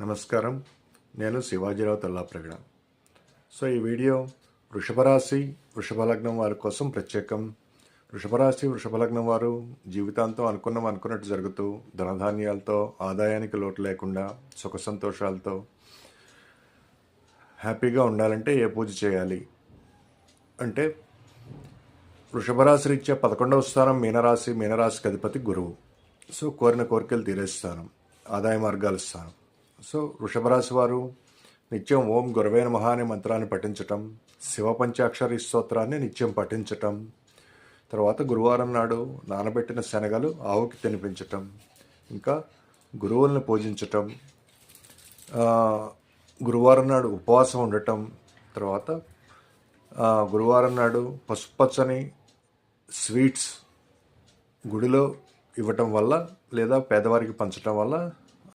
నమస్కారం. నేను శివాజీరావు తల్లాప్రగడ. సో ఈ వీడియో వృషభరాశి వృషభలగ్నం వృషభ లగ్నం వారి కోసం ప్రత్యేకం. వృషభరాశి వృషభ లగ్నం వారు జీవితాంతం అనుకున్నాం అనుకున్నట్టు జరుగుతూ ధనధాన్యాలతో ఆదాయానికి లోటు లేకుండా సుఖ సంతోషాలతో హ్యాపీగా ఉండాలంటే ఏ పూజ చేయాలి? అంటే వృషభరాశి రీత్యా పదకొండవ స్థానం మీనరాశి మీనరాశికి అధిపతి గురువు. సో కోరిన కోరికలు తీరేస్తాను. ఆదాయ మార్గాలు ఇస్తాను. సో వృషభరాశి వారు నిత్యం ఓం గురవే నమః అనే మంత్రాన్ని పఠించటం శివ పంచాక్షరి స్తోత్రాన్ని నిత్యం పఠించటం తర్వాత గురువారం నాడు నానబెట్టిన శనగలు ఆవుకి తినిపించటం ఇంకా గురువులను పూజించటం గురువారం నాడు ఉపవాసం ఉండటం తర్వాత గురువారం నాడు పసుపచ్చని స్వీట్స్ గుడిలో ఇవ్వటం వల్ల లేదా పేదవారికి పంచటం వల్ల